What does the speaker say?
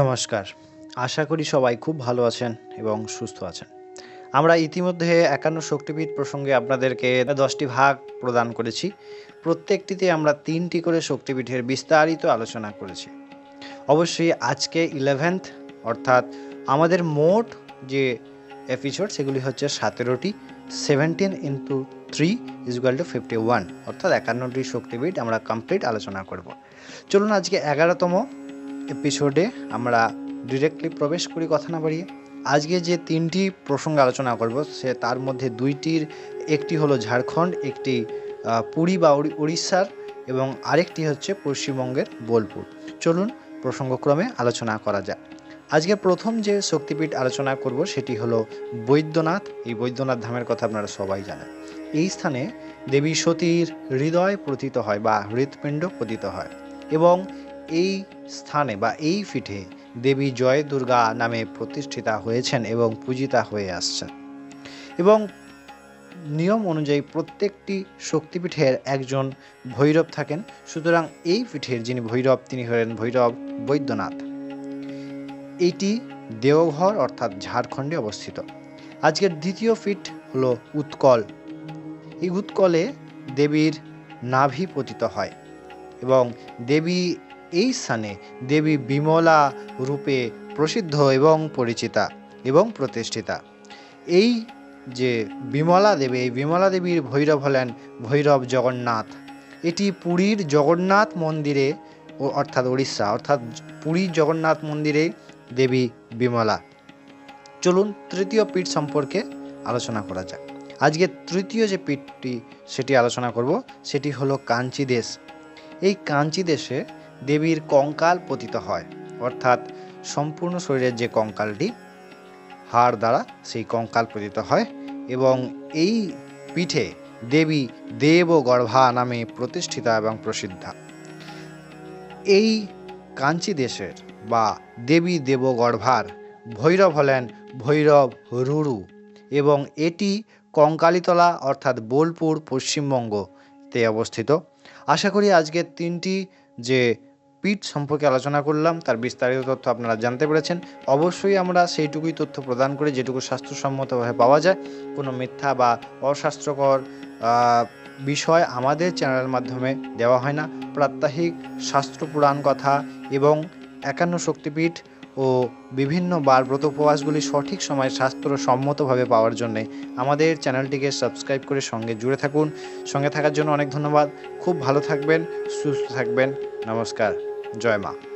নমস্কার। আশা করি সবাই খুব ভালো আছেন এবং সুস্থ আছেন। আমরা ইতিমধ্যে একান্ন শক্তিপীঠ প্রসঙ্গে আপনাদেরকে দশটি ভাগ প্রদান করেছি। প্রত্যেকটিতে আমরা তিনটি করে শক্তিপীঠের বিস্তারিত আলোচনা করেছি। অবশ্যই আজকে ইলেভেন্থ অর্থাৎ আমাদের মোট যে এপিসোড সেগুলি হচ্ছে সতেরোটি seventeen into three equal two fifty one অর্থাৎ একান্নটি শক্তিপীঠ আমরা কমপ্লিট আলোচনা করব। চলুন আজকে এগারোতম এপিসোডে আমরা ডিরেক্টলি প্রবেশ করি কথা না বাড়িয়ে। আজকে যে তিনটি প্রসঙ্গ আলোচনা করব, সে তার মধ্যে দুইটির, একটি হলো ঝাড়খণ্ড, একটি পুরী বা উড়িষ্যার এবং আরেকটি হচ্ছে পশ্চিমবঙ্গের বোলপুর। চলুন প্রসঙ্গক্রমে আলোচনা করা যাক। আজকে প্রথম যে শক্তিপীঠ আলোচনা করব, সেটি হলো বৈদ্যনাথ। এই বৈদ্যনাথ ধামের কথা আপনারা সবাই জানেন। এই স্থানে দেবী সতীর হৃদয় প্রতীত হয় বা হৃৎপিণ্ড পতিত হয় এবং এই স্থানে বা এই ফিঠে দেবী জয় দুর্গা নামে প্রতিষ্ঠিতা হয়েছেন এবং পূজিতা হয়ে আসছেন। এবং নিয়ম অনুযায়ী প্রত্যেকটি শক্তিপীঠের একজন ভৈরব থাকেন। সুতরাং এই পীঠের যিনি ভৈরব, তিনি হলেন ভৈরব বৈদ্যনাথ। এটি দেওঘর অর্থাৎ ঝাড়খণ্ডে অবস্থিত। আজকের দ্বিতীয় পীঠ হল উৎকল। এই উৎকলে দেবীর নাভি পতিত হয় এবং দেবী এই স্থানে দেবী বিমলা রূপে প্রসিদ্ধ এবং পরিচিতা এবং প্রতিষ্ঠিতা। এই যে বিমলা দেবী, এই বিমলা দেবীর ভৈরব হলেন ভৈরব জগন্নাথ। এটি পুরীর জগন্নাথ মন্দিরে অর্থাৎ উড়িষ্যা অর্থাৎ পুরীর জগন্নাথ মন্দিরে দেবী বিমলা। চলুন তৃতীয় পীঠ সম্পর্কে আলোচনা করা যাক। আজকে তৃতীয় যে পীঠটি, সেটি আলোচনা করব, সেটি হলো কাঞ্চি দেশ। এই কাঞ্চি দেশে দেবীর কঙ্কাল পতিত হয়। অর্থাৎ সম্পূর্ণ শরীরের যে কঙ্কালটি, হাড় দ্বারা সেই কঙ্কাল পতিত হয় এবং এই পিঠে দেবী দেব গর্ভা নামে প্রতিষ্ঠিতা এবং প্রসিদ্ধা। এই কাঞ্চি দেশের বা দেবী দেবগর্ভার ভৈরব হলেন ভৈরব রুরু এবং এটি কঙ্কালীতলা অর্থাৎ বোলপুর পশ্চিমবঙ্গতে অবস্থিত। আশা করি আজকের তিনটি যে পীঠ সম্পর্কে আলোচনা করলাম, তার বিস্তারিত তথ্য আপনারা জানতে পেরেছেন। অবশ্যই আমরা সেইটুকুই তথ্য প্রদান করি, যেটুকু স্বাস্থ্যসম্মতভাবে পাওয়া যায়। কোনো মিথ্যা বা অস্বাস্থ্যকর বিষয় আমাদের চ্যানেলের মাধ্যমে দেওয়া হয় না। প্রাত্যহিক শাস্ত্র পুরাণ কথা এবং একান্ন শক্তিপীঠ ও বিভিন্ন বার ব্রত উপবাসগুলি সঠিক সময়ে শাস্ত্রসম্মতভাবে পাওয়ার জন্যে আমাদের চ্যানেলটিকে সাবস্ক্রাইব করে সঙ্গে জুড়ে থাকুন। সঙ্গে থাকার জন্য অনেক ধন্যবাদ। খুব ভালো থাকবেন, সুস্থ থাকবেন। নমস্কার। জয় মা।